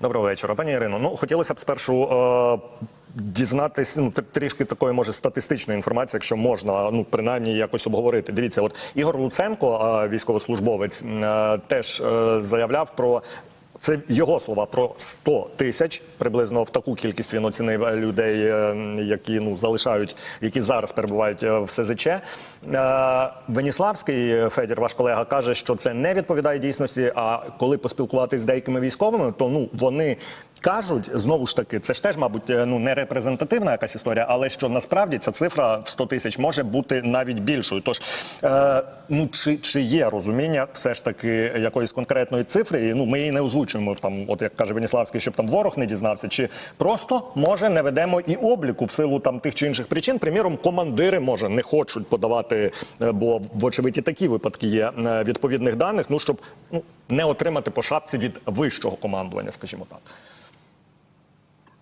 Доброго вечора, пані Ірино. Ну хотілося б спершу е, дізнатись ну, трішки такої може статистичної інформації, якщо можна, ну принаймні якось обговорити. Дивіться, от Ігор Луценко, е, військовослужбовець, е, теж е, заявляв про. Це його слова про 100 тисяч приблизно в таку кількість він оцінив е, людей, е, які ну залишають, які зараз перебувають е, в СЗЧ. Веніславський Федір, ваш колега, каже, що це не відповідає дійсності. А коли поспілкуватись з деякими військовими, то ну вони кажуть знову ж таки, це ж теж, мабуть, е, ну не репрезентативна якась історія, але що насправді ця цифра в 100 тисяч може бути навіть більшою. Тож е, ну чи, чи є розуміння все ж таки якоїсь конкретної цифри? Ну ми її не озвучуємо там, от як каже Веніславський, щоб там ворог не дізнався, чи просто може не ведемо і обліку в силу там тих чи інших причин. Приміром, командири може не хочуть подавати, е, бо вочевидь і такі випадки є е, відповідних даних. Ну щоб ну не отримати по шапці від вищого командування, скажімо так.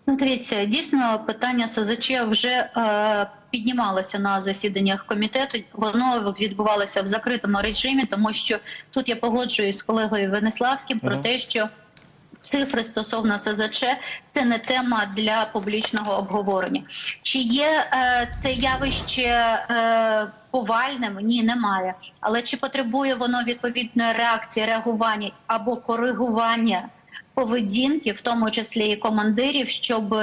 Ну, дивіться, дійсно питання СЗЧ вже е, піднімалося на засіданнях комітету. Воно відбувалося в закритому режимі, тому що тут я погоджуюсь з колегою Венеславським про Мгм. те, що цифри стосовно СЗЧ це не тема для публічного обговорення. Чи є е, це явище е, повальним? Ні, немає. Але чи потребує воно відповідної реакції, реагування або коригування? Поведінки, в тому числі і командирів, щоб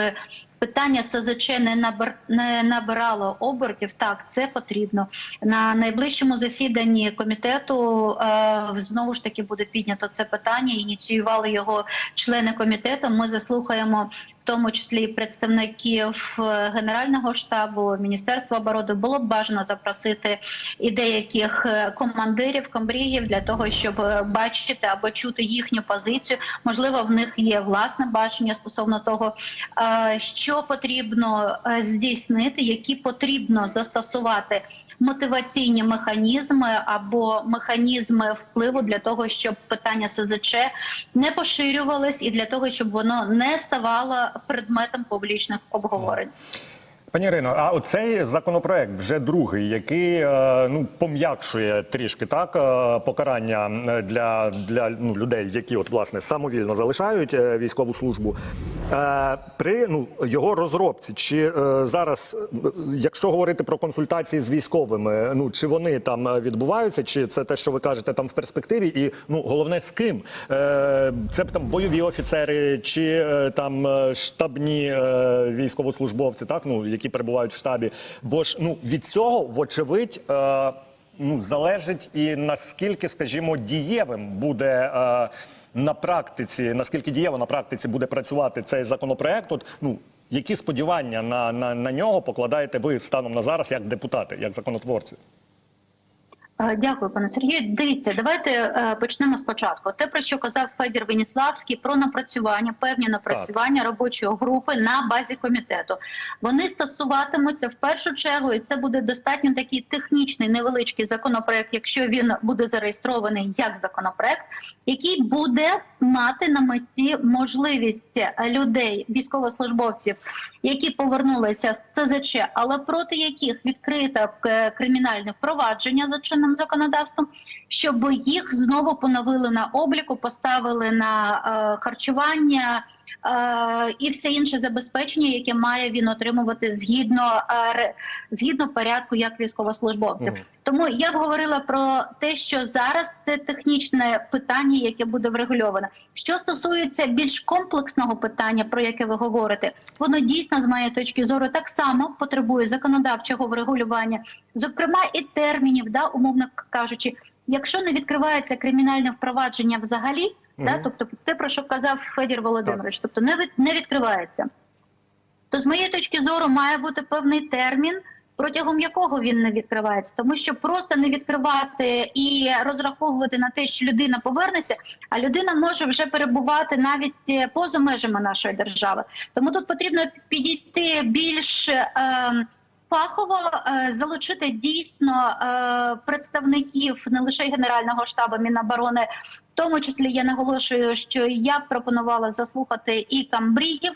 питання СЗЧ не набер не набирало обертів. Так, це потрібно на найближчому засіданні комітету. Е, знову ж таки буде піднято це питання. Ініціювали його члени комітету. Ми заслухаємо. Тому числі представників е, Генерального штабу Міністерства оборони було б бажано запросити і деяких е, командирів, комбріїв для того, щоб е, бачити або чути їхню позицію. Можливо, в них є власне бачення стосовно того, що потрібно здійснити, які потрібно застосувати мотиваційні механізми або механізми впливу для того, щоб питання СЗЧ не поширювалось, і для того, щоб воно не ставало предметом публічних обговорень. Пані Ірино, а оцей законопроект вже другий, який е, ну пом'якшує трішки так е, покарання е, для, для ну, людей, які от власне самовільно залишають військову службу. При ну його розробці, чи зараз, якщо говорити про консультації з військовими, ну чи вони там відбуваються, чи це те, що ви кажете там в перспективі, і ну головне з ким це б там бойові офіцери, чи там штабні військовослужбовці, так ну які перебувають в штабі. Бо ж ну від цього, вочевидь. Е, Ну, залежить і наскільки, скажімо, дієвим буде е, на практиці, наскільки дієво на практиці буде працювати цей законопроект. От, ну, які сподівання на, на, на нього покладаєте ви станом на зараз як депутати, як законотворці? Е, Дякую, пане Сергію. Дивіться, давайте е, почнемо спочатку. Те, про що казав Федір Веніславський, про напрацювання, певні напрацювання робочої групи на базі комітету. Вони стосуватимуться в першу чергу, і це буде достатньо такий технічний невеличкий законопроект, якщо він буде зареєстрований як законопроект, який буде мати на меті можливість людей, військовослужбовців, які повернулися з ЦЗЧ, але проти яких відкрито е, кримінальне впровадження за чинним законодавством, щоб їх знову поновили на обліку, поставили на е, харчування і все інше забезпечення, яке має він отримувати згідно е, згідно порядку як військовослужбовців. Мгм. Тому я б говорила про те, що зараз це технічне питання, яке буде врегульоване. Що стосується більш комплексного питання, про яке ви говорите, воно дійсно з моєї точки зору так само потребує законодавчого врегулювання, зокрема і термінів, да, умовно кажучи, якщо не відкривається кримінальне впровадження взагалі, да, тобто те, про що казав Федір Володимирович, тобто не від, не відкривається, то з моєї точки зору має бути певний термін. Протягом якого він не відкривається, тому що просто не відкривати і розраховувати на те, що людина повернеться, а людина може вже перебувати навіть е, поза межами нашої держави. Тому тут потрібно підійти більш е, фахово, е, залучити дійсно е, представників не лише Генерального штабу Міноборони. В тому числі я наголошую, що я пропонувала заслухати і камбріїв,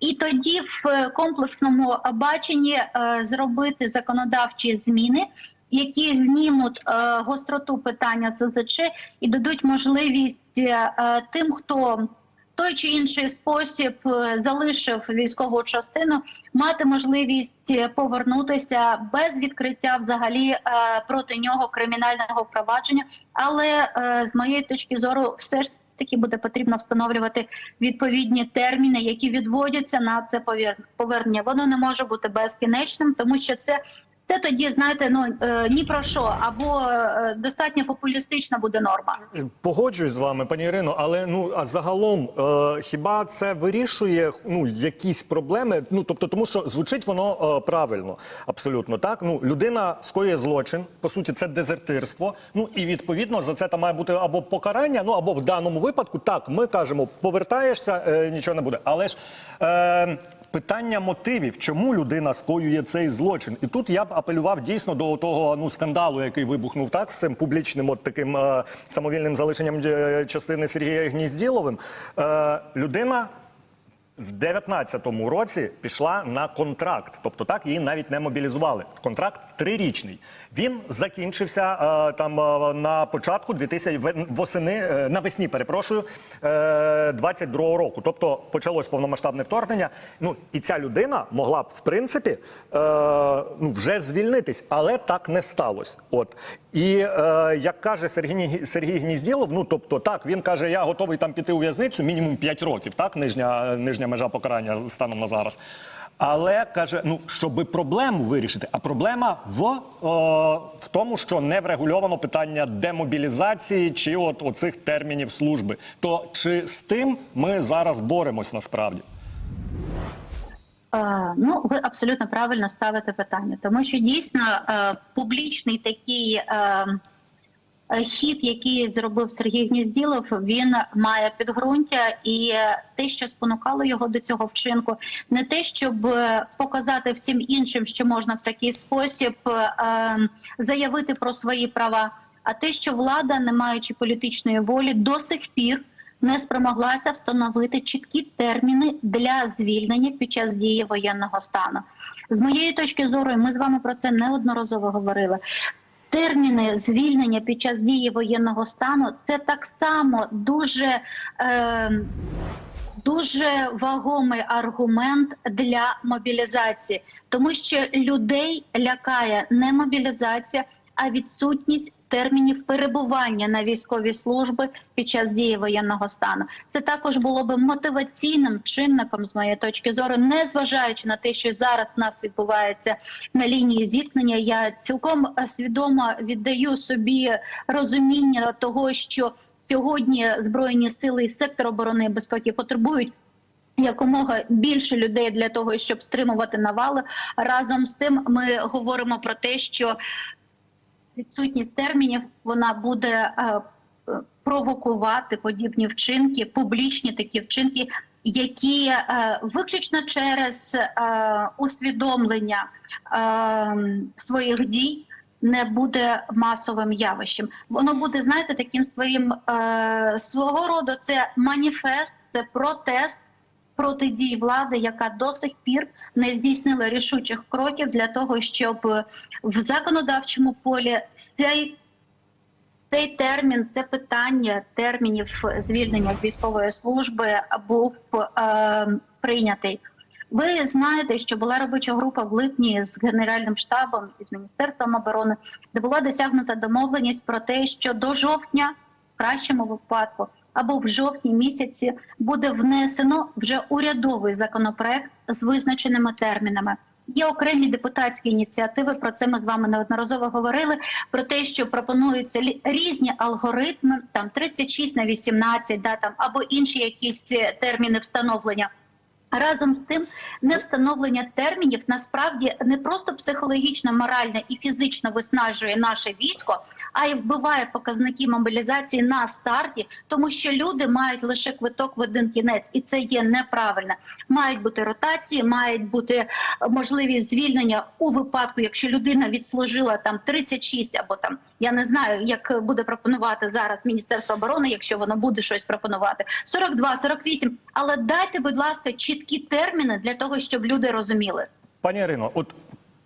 і тоді в комплексному баченні е, зробити законодавчі зміни, які знімуть е, гостроту питання СЗЧ і дадуть можливість е, тим, хто той чи інший спосіб е, залишив військову частину, мати можливість е, повернутися без відкриття взагалі е, проти нього кримінального провадження. Але з моєї точки зору, все ж таки буде потрібно встановлювати відповідні терміни, які відводяться на це повернення. Воно не може бути безкінечним, тому що це. Це тоді, знаєте, ну е, ні про що, або е, достатньо популістична буде норма. Погоджуюсь з вами, пані Ірино, але ну а загалом е, хіба це вирішує ну якісь проблеми? Ну тобто, тому що звучить воно е, правильно, абсолютно так. Ну людина скоює злочин, по суті, це дезертирство. Ну і відповідно за це там має бути або покарання, ну або в даному випадку так. Ми кажемо, повертаєшся, е, нічого не буде. Але ж е, питання мотивів, чому людина скоює цей злочин, і тут я б апелював дійсно до того ну скандалу, який вибухнув так з цим публічним, от таким е, самовільним залишенням е, частини Сергія Гнізділовим. Е, людина в 19-му році пішла на контракт, тобто так її навіть не мобілізували. Контракт трирічний. Він закінчився е, там е, на початку 2000, в- восени е, навесні, перепрошую, е, 22-го року. Тобто почалось повномасштабне вторгнення. Ну і ця людина могла б в принципі е, ну, вже звільнитись, але так не сталося. От і е, як каже Сергій Сергій Гнізділов, ну тобто так він каже, я готовий там піти у в'язницю мінімум 5 років, так нижня нижня межа покарання станом на зараз. Але каже, ну щоб проблему вирішити, а проблема в, е, в тому, що не врегульовано питання демобілізації чи от оцих термінів служби. То чи з тим ми зараз боремось насправді? Ну, ви абсолютно правильно ставите питання, тому що дійсно е, публічний такий е, хід, який зробив Сергій Гнізділов, він має підґрунтя, і е, те, що спонукало його до цього вчинку, не те, щоб е, показати всім іншим, що можна в такий спосіб е, е, заявити про свої права, а те, що влада, не маючи політичної волі, до сих пір не спромоглася встановити чіткі терміни для звільнення під час дії воєнного стану. З моєї точки зору, ми з вами про це неодноразово говорили. Терміни звільнення під час дії воєнного стану це так само дуже. Е, Дуже вагомий аргумент для мобілізації, тому що людей лякає не мобілізація, а відсутність термінів перебування на військовій службі під час дії воєнного стану. Це також було би мотиваційним чинником, з моєї точки зору, не зважаючи на те, що зараз в нас відбувається на лінії зіткнення. Я цілком е, свідомо віддаю собі розуміння того, що сьогодні збройні сили і сектор оборони і безпеки потребують. Якомога більше людей для того, щоб стримувати навали. Разом з тим, ми говоримо про те, що відсутність термінів вона буде е, провокувати подібні вчинки, публічні такі вчинки, які е, виключно через е, усвідомлення своїх дій. Не буде масовим явищем. Воно буде, знаєте, таким своїм свого роду. Це маніфест, це протест проти дій влади, яка до сих пір не здійснила рішучих кроків для того, щоб в законодавчому полі цей, цей термін, це питання термінів звільнення з військової служби був е, прийнятий. Ви знаєте, що була робоча група в липні з Генеральним штабом і з Міністерством оборони, де була досягнута домовленість про те, що до жовтня, в кращому випадку, або в жовтні місяці буде внесено вже урядовий законопроект з визначеними термінами. Є окремі депутатські ініціативи. Про це ми з вами неодноразово говорили. Про те, що пропонуються різні алгоритми, там 36 на 18, да там або інші якісь е, терміни встановлення. Разом з тим, не встановлення термінів насправді не просто психологічно, морально і фізично виснажує наше військо, а й вбиває показники мобілізації на старті, тому що люди мають лише квиток в один кінець, і це є неправильно. Мають бути ротації, мають бути е, можливість звільнення у випадку, якщо людина відслужила там 36 або там я не знаю, як буде пропонувати зараз Міністерство оборони, якщо воно буде щось пропонувати 42, 48. Але дайте, будь ласка, чіткі терміни для того, щоб люди розуміли. Пані Ірино, от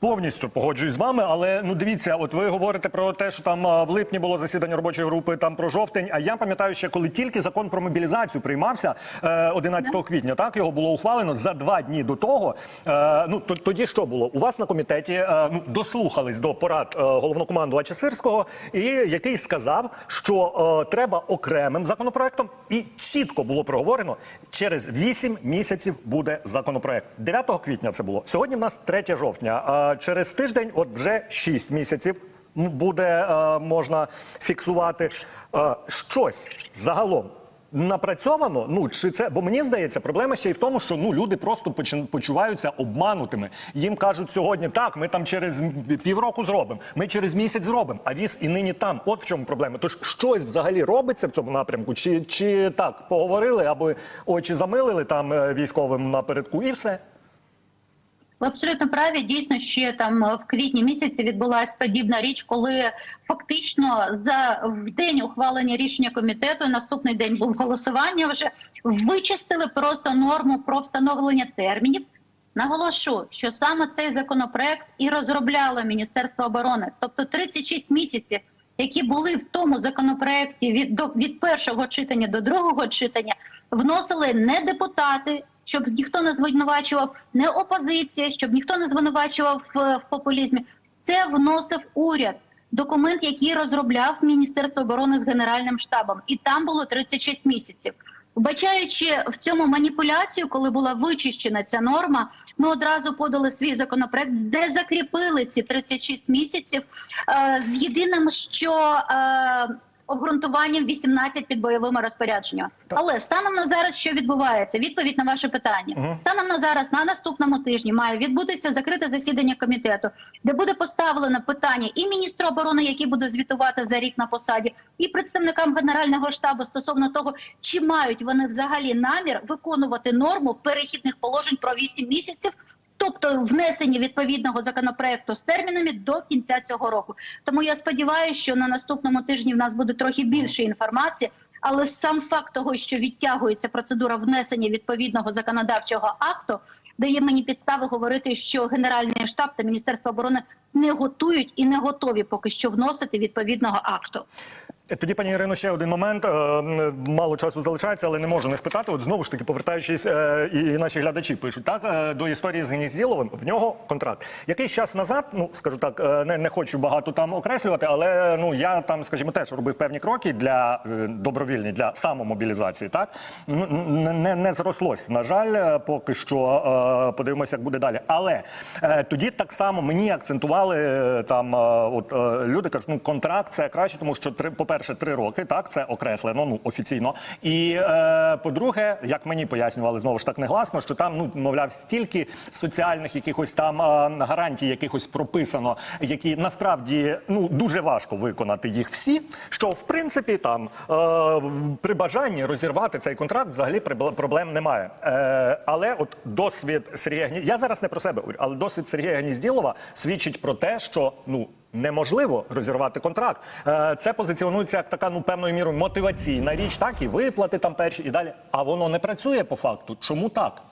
Повністю погоджуюсь з вами, але ну дивіться, от ви говорите про те, що там а, в липні було засідання робочої групи, там про жовтень. А я пам'ятаю, ще коли тільки закон про мобілізацію приймався е, 11 квітня, так його було ухвалено за два дні до того. Е, ну тоді що було? У вас на комітеті е, ну дослухались до порад е, головнокомандувача Сирського, і який сказав, що е, треба окремим законопроектом, і чітко було проговорено, через 8 місяців буде законопроект. 9 квітня це було. Сьогодні в нас 3 жовтня. Через тиждень, от вже 6 місяців. Буде е, можна фіксувати Е, щось загалом напрацьовано. Ну чи це бо мені здається, проблема ще й в тому, що ну люди просто почуваються обманутими. Їм кажуть сьогодні, так, ми там через півроку зробимо, ми через місяць зробимо. А віз і нині там. От в чому проблема. Тож щось взагалі робиться в цьому напрямку, чи, чи так поговорили, аби очі замилили там е, військовим напередку, і все. Ви абсолютно праві. Дійсно, ще там е, в квітні місяці відбулася подібна річ, коли фактично за в день ухвалення рішення комітету, наступний день був голосування. Вже вичистили просто норму про встановлення термінів. Наголошу, що саме цей законопроект і розробляло Міністерство оборони, тобто 36 місяців, які були в тому законопроекті від до від першого читання до другого читання, вносили не депутати, щоб ніхто не звинувачував, не опозиція, щоб ніхто не звинувачував в, в популізмі. Це вносив уряд. Документ, який розробляв Міністерство оборони з Генеральним штабом, і там було 36 місяців. Вбачаючи в цьому маніпуляцію, коли була вичищена ця норма, ми одразу подали свій законопроект, де закріпили ці 36 місяців е, з єдиним, що е, обґрунтуванням 18 під бойовими розпорядженнями. Але станом на зараз, що відбувається? Відповідь на ваше питання. Мгм. Станом на зараз, на наступному тижні, має відбутися закрите засідання комітету, де буде поставлено питання і міністру оборони, який буде звітувати за рік на посаді, і представникам генерального штабу стосовно того, чи мають вони взагалі намір виконувати норму перехідних положень про 8 місяців. Тобто внесення відповідного законопроекту з термінами до кінця цього року. Тому я сподіваюся, що на наступному тижні в нас буде трохи більше інформації. Але сам факт того, що відтягується процедура внесення відповідного законодавчого акту, дає мені підстави говорити, що Генеральний штаб та Міністерство оборони не готують і не готові поки що вносити відповідного акту. Тоді, пані Ірино, ще один момент. Е, Мало часу залишається, але не можу не спитати. От знову ж таки, повертаючись, е, і наші глядачі пишуть так е, до історії з Гнізділовим. В нього контракт. Якийсь час назад, ну скажу так, не, не хочу багато там окреслювати, але ну я там, скажімо, теж робив певні кроки для добровільні для самомобілізації. Так Ну, н- не, не зрослось. На жаль, поки що подивимося, як буде далі. Але тоді так само мені акцентували там от люди кажуть, ну контракт це краще, тому що три, по-перше, три роки, так це окреслено, ну офіційно. І е, по-друге, як мені пояснювали знову ж так негласно, що там ну мовляв стільки соціальних якихось там е, гарантій, якихось прописано, які насправді ну дуже важко виконати їх всі. Що в принципі там е, при бажанні розірвати цей контракт взагалі проблем немає. Е, але от досвід Сергія Гні... я зараз не про себе але досвід Сергія Гнізділова свідчить про те, що ну. Неможливо розірвати контракт. Е, Це позиціонується як така ну певною мірою мотиваційна річ, так і виплати там перші і далі. А воно не працює по факту. Чому так?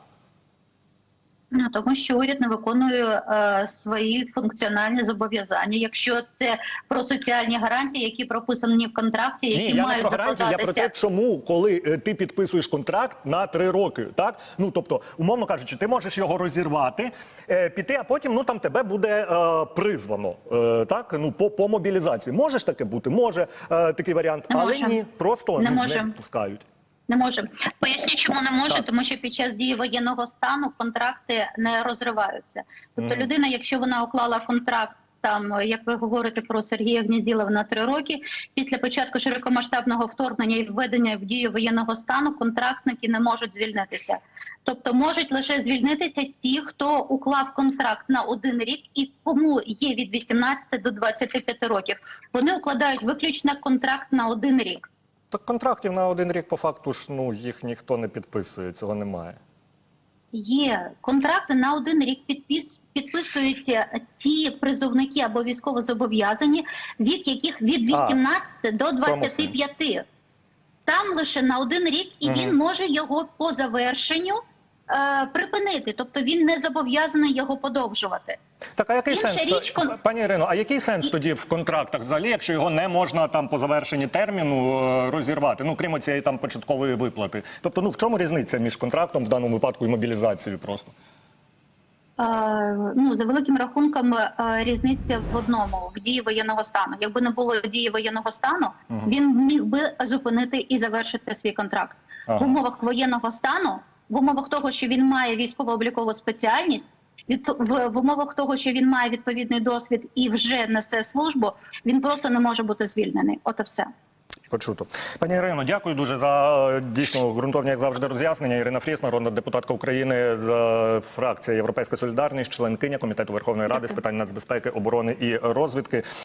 Тому що уряд не виконує е, свої функціональні зобов'язання. Якщо це про соціальні гарантії, які прописані в контракті, які Ні, я не мають про гарантії, я про те, чому, коли е, ти підписуєш контракт на три роки, так ну тобто, умовно кажучи, ти можеш його розірвати, е, піти, а потім ну там тебе буде е, призвано, е, так ну по, по мобілізації. Можеш таке бути? Може е, такий варіант, Не але може. ні, просто Не може. не відпускають. Не може поясню, чому не може, Так. тому що під час дії воєнного стану контракти не розриваються. Тобто, Мгм. людина, якщо вона уклала контракт. Там, як ви говорите про Сергія Гнізділова на три роки, після початку широкомасштабного вторгнення і введення в дію воєнного стану контрактники не можуть звільнитися. Тобто можуть лише звільнитися ті, хто уклав контракт на один рік, і кому є від 18 до 25 років. Вони укладають виключно контракт на один рік. Так контрактів на один рік по факту ж ну їх ніхто не підписує, цього немає. Є контракти на один рік підпис, підписують е, ті призовники або військовозобов'язані, вік яких від А, до цьому 25. Там лише на один рік, і Мгм. він може його по завершенню е, припинити. Тобто він не зобов'язаний його подовжувати. Так, а який Інша сенс річ, кон- пані Ірино? А який сенс тоді в контрактах взагалі, якщо його не можна там по завершенні терміну е, розірвати? Ну крім цієї там початкової виплати. Тобто, ну в чому різниця між контрактом в даному випадку і мобілізацією просто? Ну за великим рахунком е, різниця в одному в дії воєнного стану. Якби не було дії воєнного стану, він міг би зупинити і завершити свій контракт Ага. в умовах воєнного стану, в умовах того, що він має військово-облікову спеціальність. Від в, в умовах того, що він має відповідний досвід і вже несе службу, він просто не може бути звільнений. От і все. Почуто. Пані Ірино, дякую дуже за е, дійсно ґрунтовні, як завжди, роз'яснення. Ірина Фріс, народна депутатка України з е, фракції Європейська Солідарність, членкиня комітету Верховної Ради з питань нацбезпеки, оборони і розвідки.